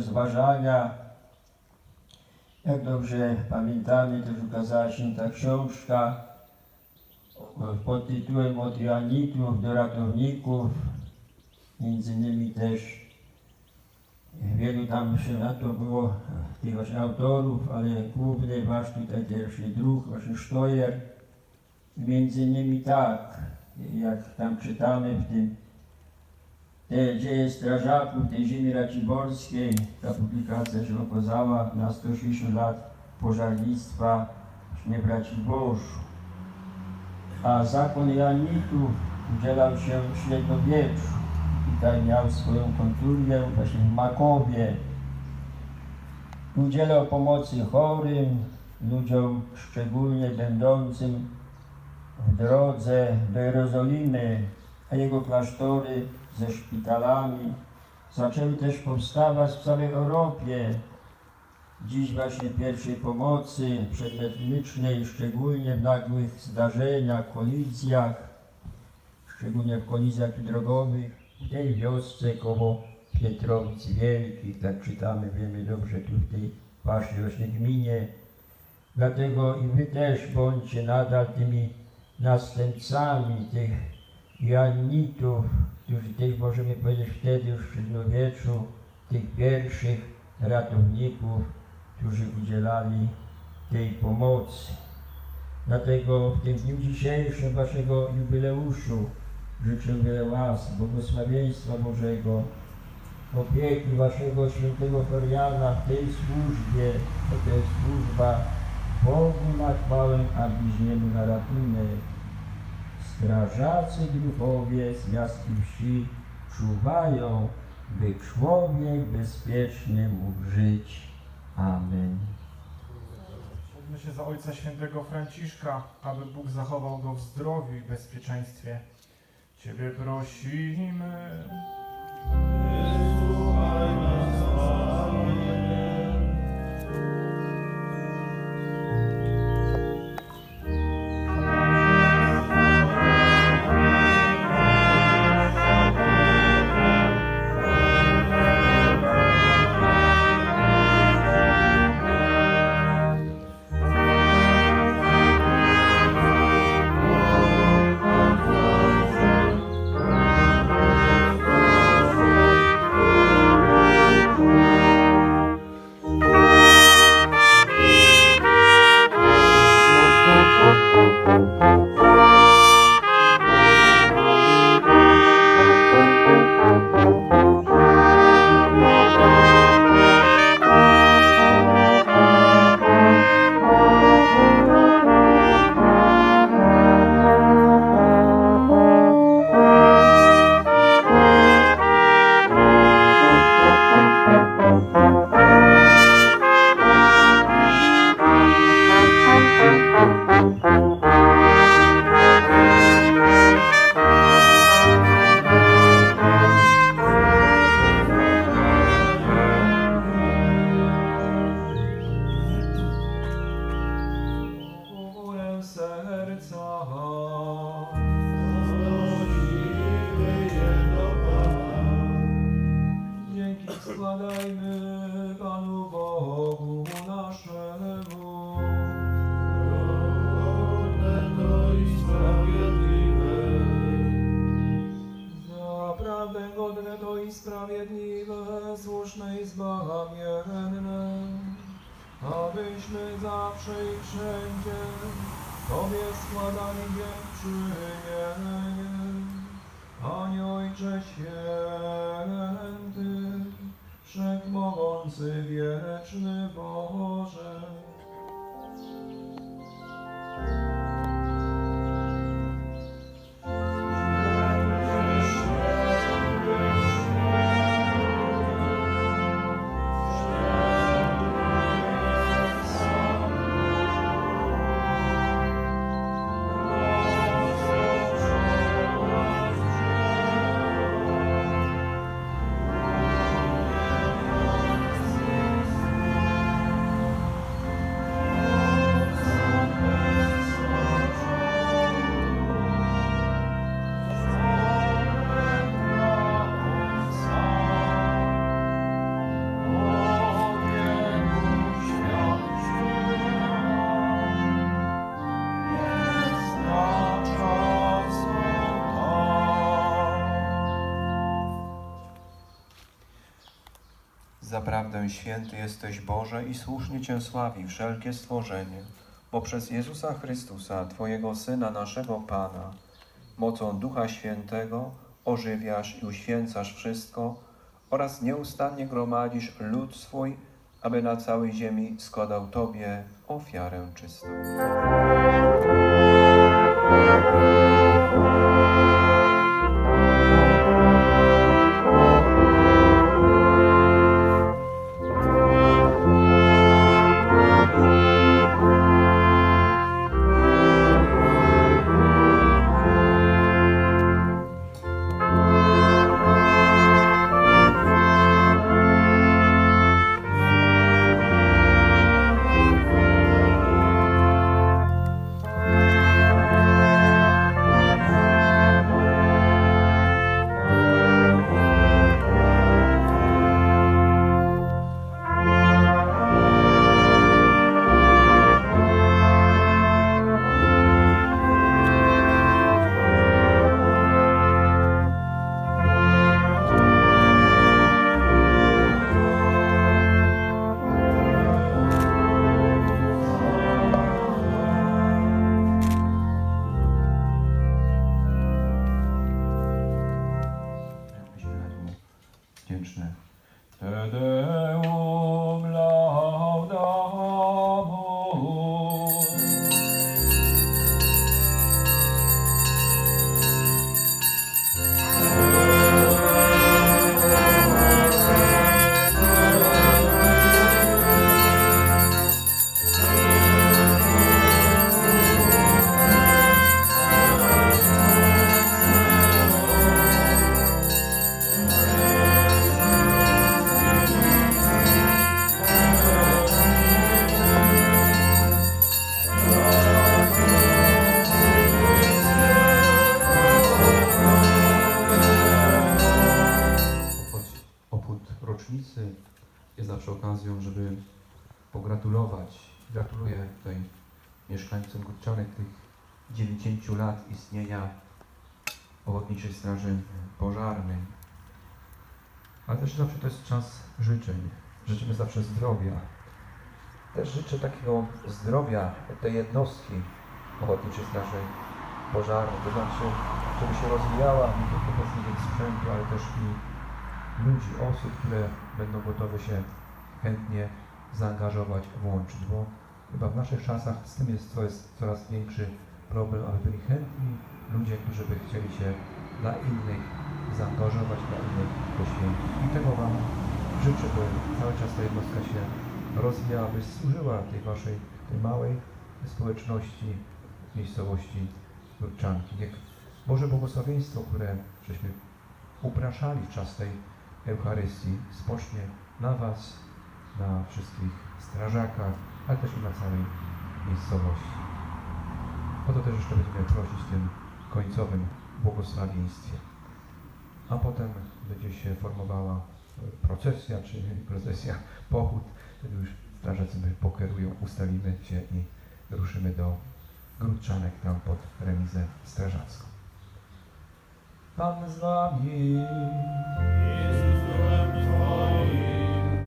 rozważania. Jak dobrze pamiętamy, też ukazała się ta książka pod tytułem Od Joannitów do ratowników. Między innymi też wielu tam się na to było tych autorów, ale główny wasz tutaj pierwszy druh, właśnie Sztojer. Między innymi tak, jak tam czytamy w tym dzieje strażaków tej ziemi raciborskiej, ta publikacja się okazała na 160 lat pożarnictwa właśnie w Raciborzu. A zakon Janitów udzielał się w średniowieczu. Tutaj miał swoją konturię właśnie w Makowie. Udzielał pomocy chorym, ludziom szczególnie będącym w drodze do Jerozolimy, a jego klasztory ze szpitalami zaczęły też powstawać w całej Europie. Dziś właśnie pierwszej pomocy przedmedycznej, szczególnie w nagłych zdarzeniach, kolizjach, szczególnie w kolizjach drogowych, w tej wiosce koło Pietrowic Wielkich, tak czytamy, wiemy dobrze tu w tej waszej właśnie gminie. Dlatego i wy też bądźcie nadal tymi następcami tych Joannitów, którzy tych możemy powiedzieć wtedy już w średniowieczu, tych pierwszych ratowników, którzy udzielali tej pomocy. Dlatego w tym dniu dzisiejszym waszego jubileuszu życzę wiele łask, błogosławieństwa Bożego, opieki waszego świętego Floriana w tej służbie, to jest służba Bogu na chwałę, a bliźniemu na ratunek. Strażacy duchowie z miast i wsi czuwają, by człowiek bezpiecznie mógł żyć. Amen. Módlmy się za Ojca Świętego Franciszka, aby Bóg zachował go w zdrowiu i bezpieczeństwie. Ciebie prosimy. Bólem Naprawdę godne to i sprawiedliwe, słuszne i zbawienne, abyśmy zawsze i wszędzie Tobie składali dziękczynienie. Panie Ojcze Święty, Wszechmogący Wieczny Boże, Zaprawdę święty jesteś Boże i słusznie Cię sławi wszelkie stworzenie, bo przez Jezusa Chrystusa, Twojego Syna, naszego Pana, mocą Ducha Świętego ożywiasz i uświęcasz wszystko oraz nieustannie gromadzisz lud swój, aby na całej ziemi składał Tobie ofiarę czystą. 90 lat istnienia Ochotniczej Straży Pożarnej. Ale też zawsze to jest czas życzeń. Życzymy zawsze zdrowia. Też życzę takiego zdrowia tej jednostki Ochotniczej Straży Pożarnej. To znaczy, żeby się rozwijała nie tylko pod względem sprzętu, ale też i ludzi, osób, które będą gotowe się chętnie zaangażować, włączyć, bo chyba w naszych czasach z tym jest, to jest coraz większy problem, aby byli chętni ludzie, którzy by chcieli się dla innych zaangażować, dla innych poświęcić. I tego Wam życzę, by cały czas ta jednostka się rozwijała, by służyła tej Waszej, tej małej społeczności, miejscowości Turczanki. Niech Boże błogosławieństwo, które żeśmy upraszali w czas tej Eucharystii, spocznie na Was, na wszystkich strażakach, ale też i na całej miejscowości. O to też jeszcze będziemy prosić w tym końcowym błogosławieństwie. A potem będzie się formowała e, procesja, czy procesja, pochód. Wtedy już strażacy pokierują, ustawimy się i ruszymy do Grudczanek, tam pod remizę strażacką. Pan z. Jezus